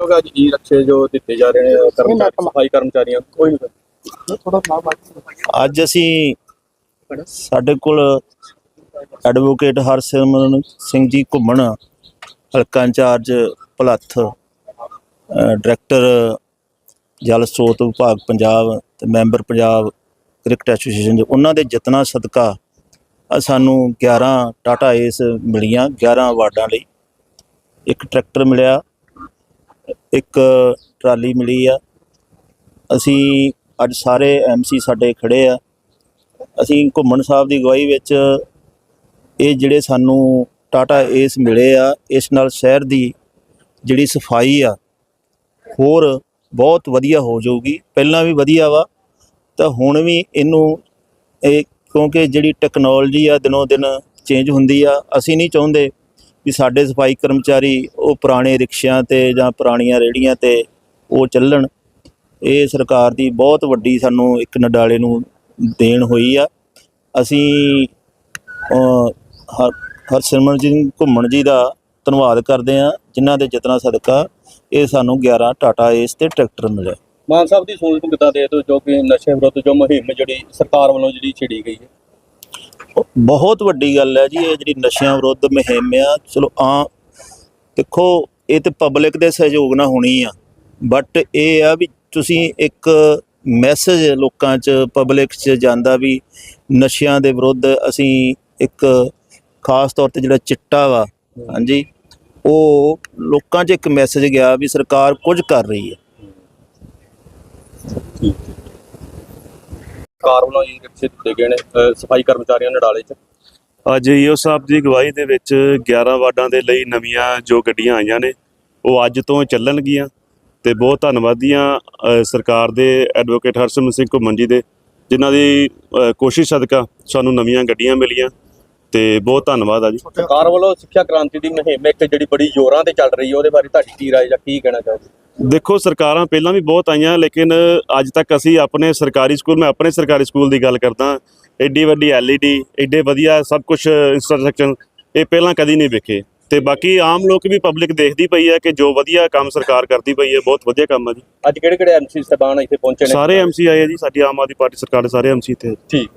ਲੋਕਾਂ ਜੀ ਰੱਖੇ ਜੋ ਦਿੱਤੇ ਜਾ ਰਹੇ ਨੇ ਕਰਮਚਾਰੀ ਸਫ਼ਾਈ ਕਰਮਚਾਰੀਆਂ ਕੋਈ ਨਹੀਂ। ਅੱਜ ਅਸੀਂ ਸਾਡੇ ਕੋਲ ਐਡਵੋਕੇਟ ਹਰਸਿਮਰਨ ਸਿੰਘ ਜੀ ਘੁੰਮਣ ਹਲਕਾ ਇੰਚਾਰਜ ਭਲੱਥ ਡਾਇਰੈਕਟਰ ਜਲ ਸਰੋਤ ਵਿਭਾਗ ਪੰਜਾਬ ਤੇ ਮੈਂਬਰ ਪੰਜਾਬ ਕ੍ਰਿਕਟ ਐਸੋਸੀਏਸ਼ਨ ਦੇ, ਉਹਨਾਂ ਦੇ ਯਤਨਾਂ ਸਦਕਾ ਸਾਨੂੰ 11 ਟਾਟਾ ਏਸ ਮਿਲੀਆਂ 11 ਵਾਰਡਾਂ ਲਈ। ਇੱਕ ਟਰੈਕਟਰ ਮਿਲਿਆ, ਇੱਕ ਟਰਾਲੀ ਮਿਲੀ ਆ। ਅਸੀਂ ਅੱਜ ਸਾਰੇ ਐਮਸੀ ਸਾਡੇ ਖੜੇ ਆ। ਅਸੀਂ ਘੁੰਮਣ ਸਾਹਿਬ ਦੀ ਅਗਵਾਈ ਵਿੱਚ ਇਹ ਜਿਹੜੇ ਸਾਨੂੰ ਟਾਟਾ ਏਸ ਮਿਲੇ ਆ, ਇਸ ਨਾਲ ਸ਼ਹਿਰ ਦੀ ਜਿਹੜੀ ਸਫ਼ਾਈ ਆ, ਹੋਰ ਬਹੁਤ ਵਧੀਆ ਹੋ ਜਾਊਗੀ। ਪਹਿਲਾਂ ਵੀ ਵਧੀਆ ਵਾ ਤਾਂ ਹੁਣ ਵੀ ਇਹਨੂੰ ਇਹ ਕਿਉਂਕਿ ਜਿਹੜੀ ਟੈਕਨੋਲੋਜੀ ਆ ਦਿਨੋਂ ਦਿਨ ਚੇਂਜ ਹੁੰਦੀ ਆ, ਅਸੀਂ ਨਹੀਂ ਚਾਹੁੰਦੇ ਵੀ ਸਾਡੇ ਸਫ਼ਾਈ ਕਰਮਚਾਰੀ ਉਹ ਪੁਰਾਣੇ ਰਿਕਸ਼ਿਆਂ ਤੇ ਜਾਂ ਪੁਰਾਣੀਆਂ ਰੇੜੀਆਂ ਤੇ ਉਹ ਚੱਲਣ। ਇਹ ਸਰਕਾਰ ਦੀ ਬਹੁਤ ਵੱਡੀ ਸਾਨੂੰ ਇੱਕ ਨਡਾਲੇ ਨੂੰ ਦੇਣ ਹੋਈ ਆ। ਅਸੀਂ ਹਰ ਹਰਸਿਮਰਨ ਸਿੰਘ ਘੁੰਮਣ ਜੀ ਦਾ ਧੰਨਵਾਦ ਕਰਦੇ ਆ ਜਿਨ੍ਹਾਂ ਦੇ ਯਤਨਾਂ ਸਦਕਾ ਇਹ ਸਾਨੂੰ 11 ਟਾਟਾ ਏਸ ਤੇ ਟਰੈਕਟਰ ਮਿਲਿਆ। ਮਾਨ ਸਾਹਿਬ ਦੀ ਸੋਚ ਨੂੰ ਕਿੱਦਾਂ ਦੇ ਦਿਓ ਜੋ ਕਿ ਨਸ਼ੇ ਵਿਰੁੱਧ, ਜੋ ਮੁਹਿੰਮ ਜਿਹੜੀ ਸਰਕਾਰ ਵੱਲੋਂ ਜਿਹੜੀ ਛਿੜੀ ਗਈ ਹੈ। ਬਹੁਤ ਵੱਡੀ ਗੱਲ ਹੈ ਜੀ, ਇਹ ਜਿਹੜੀ ਨਸ਼ਿਆਂ ਵਿਰੁੱਧ ਮੁਹਿੰਮ ਆ। ਚਲੋ ਆ, ਦੇਖੋ, ਇਹ ਤੇ ਪਬਲਿਕ ਦੇ ਸਹਿਯੋਗ ਨਾਲ ਹੋਣੀ ਆ। ਬਟ ਇਹ ਆ ਵੀ ਤੁਸੀਂ ਇੱਕ ਮੈਸੇਜ ਲੋਕਾਂ 'ਚ ਪਬਲਿਕ 'ਚ ਜਾਂਦਾ ਵੀ ਨਸ਼ਿਆਂ ਦੇ ਵਿਰੁੱਧ ਅਸੀਂ ਇੱਕ ਖਾਸ ਤੌਰ ਤੇ ਜਿਹੜਾ ਚਿੱਟਾ ਵਾ, ਹਾਂਜੀ, ਉਹ ਲੋਕਾਂ 'ਚ ਇੱਕ ਮੈਸੇਜ ਗਿਆ ਵੀ ਸਰਕਾਰ ਕੁਝ ਕਰ ਰਹੀ ਹੈ। ਸਰਕਾਰ ਵੱਲੋਂ ਇਹ ਰਿਕਸ਼ੇ ਦਿੱਤੇ ਗਏ ਨੇ? ਸਫ਼ਾਈ ਕਰਮਚਾਰੀਆਂ ਨਡਾਲੇ 'ਚ। ਅੱਜ ਈਓ ਸਾਹਿਬ ਦੀ ਅਗਵਾਈ ਦੇ ਵਿੱਚ 11 ਵਾਰਡਾਂ ਦੇ ਲਈ ਨਵੀਆਂ ਜੋ ਗੱਡੀਆਂ ਆਈਆਂ ਨੇ, ਉਹ ਅੱਜ ਤੋਂ ਚੱਲਣਗੀਆਂ। ਤੇ ਬਹੁਤ ਧੰਨਵਾਦੀਆਂ ਸਰਕਾਰ ਦੇ ਐਡਵੋਕੇਟ ਹਰਸਿਮਰਤ ਸਿੰਘ ਘੁੰਮਣ ਜੀ ਦੇ, ਜਿਨ੍ਹਾਂ ਦੀ ਕੋਸ਼ਿਸ਼ ਸਦਕਾ ਸਾਨੂੰ ਨਵੀਆਂ ਗੱਡੀਆਂ ਮਿਲੀਆਂ। ਤੇ ਬਹੁਤ ਧੰਨਵਾਦ ਆ ਜੀ। ਸਰਕਾਰ ਵੱਲੋਂ ਸਿੱਖਿਆ ਕ੍ਰਾਂਤੀ ਦੀ ਮੁਹਿੰਮ ਇੱਕ ਜਿਹੜੀ ਬੜੀ ਜ਼ੋਰਾਂ ਤੇ ਚੱਲ ਰਹੀ ਹੈ ਉਹਦੇ ਬਾਰੇ ਤੁਹਾਡੀ ਕੀ ਰਾਏ ਜਾਂ ਕੀ ਕਹਿਣਾ ਚਾਹੋਗੇ? ਦੇਖੋ ਸਰਕਾਰਾਂ ਪਹਿਲਾਂ ਵੀ ਬਹੁਤ ਆਈਆਂ ਲੇਕਿਨ ਅੱਜ ਤੱਕ ਅਸੀਂ ਆਪਣੇ ਸਰਕਾਰੀ ਸਕੂਲ ਮੈਂ ਆਪਣੇ ਸਰਕਾਰੀ ਸਕੂਲ ਦੀ ਗੱਲ ਕਰਦਾ ਐਡੀ ਵੱਡੀ ਐਲਈਡੀ ਐਡੇ ਵਧੀਆ ਸਭ ਕੁਝ ਇੰਫਰਾਸਟ੍ਰਕਚਰ ਇਹ ਪਹਿਲਾਂ ਕਦੀ ਨਹੀਂ ਵੇਖੇ। ਤੇ ਬਾਕੀ ਆਮ ਲੋਕ ਵੀ ਪਬਲਿਕ ਦੇਖਦੀ ਪਈ ਹੈ ਕਿ ਜੋ ਵਧੀਆ ਕੰਮ ਸਰਕਾਰ ਕਰਦੀ ਪਈ ਹੈ ਬਹੁਤ ਵਧੀਆ ਕੰਮ ਹੈ ਜੀ। ਅੱਜ ਕਿਹੜੇ ਕਿਹੜੇ ਐਮਸੀ ਸਹਿਬਾਨ ਇੱਥੇ ਪਹੁੰਚੇ ਨੇ? ਸਾਰੇ ਐਮਸੀ ਆਏ ਆ ਜੀ ਸਾਡੀ ਆਮ ਆਦਮੀ ਪਾਰਟੀ ਸਰਕਾਰ ਦੇ ਸਾਰੇ ਐਮਸੀ ਇੱਥੇ ਠੀਕ।